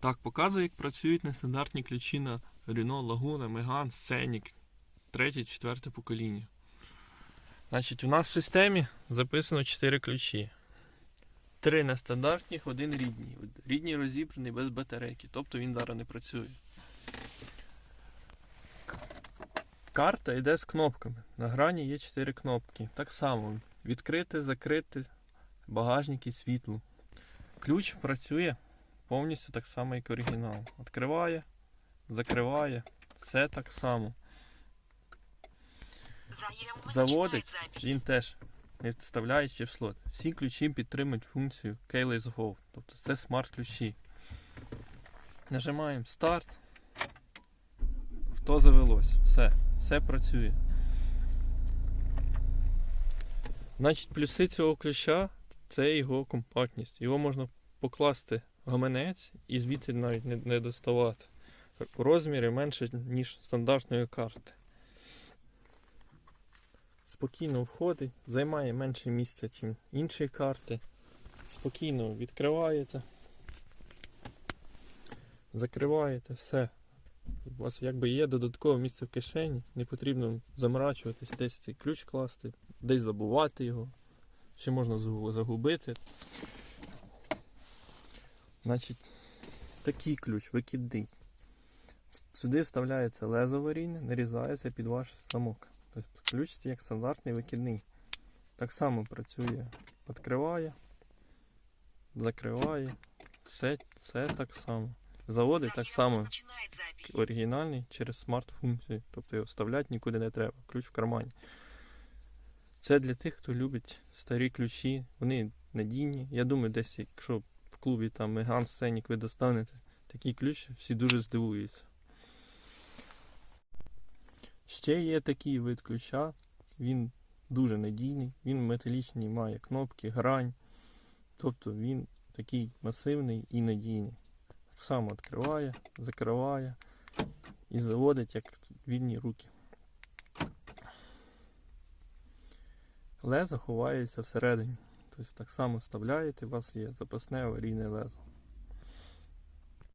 Так, показую, як працюють нестандартні ключі на Renault Laguna, Megane, Scenic, третє, четверте покоління. Значить, у нас в системі записано 4 ключі. Три нестандартних, один рідній. Рідній розібраний без батарейки, тобто він зараз не працює. Карта йде з кнопками. На грані є 4 кнопки. Так само відкрити, закрити, багажник і світло. Ключ працює повністю так само, як оригінал. Відкриває, закриває, все так само. Заводить, він теж не вставляючи в слот. Всі ключі підтримують функцію Keyless Go, тобто це смарт-ключі. Нажимаємо старт. Авто завелось. Все, все працює. Значить, плюси цього ключа це його компактність. Його можна покласти гаманець і звідти навіть не, не доставати. У розмірі менше, ніж стандартної карти. Спокійно входить, займає менше місця, ніж інші карти. Спокійно відкриваєте, закриваєте, все. У вас якби є додаткове місце в кишені, не потрібно заморачуватись, десь цей ключ класти, десь забувати його. Ще можна загубити. Значить, такий ключ викидний. Сюди вставляється лезо аварійне, нарізається під ваш замок. Тобто ключ як стандартний викидний. Так само працює. Відкриває, закриває. Все, все так само. Заводить так само оригінальний через смарт-функцію. Тобто його вставляти нікуди не треба. Ключ в кармані. Це для тих, хто любить старі ключі. Вони надійні. Я думаю, десь, якщо клубі там Меган Сценік ви достанете такий ключ, всі дуже здивуються. Ще є такий вид ключа. Він дуже надійний. Він металічний, має кнопки, грань. Тобто він такий масивний і надійний. Так само відкриває, закриває і заводить як вільні руки. Лезо ховається всередині. Тобто так само вставляєте, у вас є запасне аварійне лезо.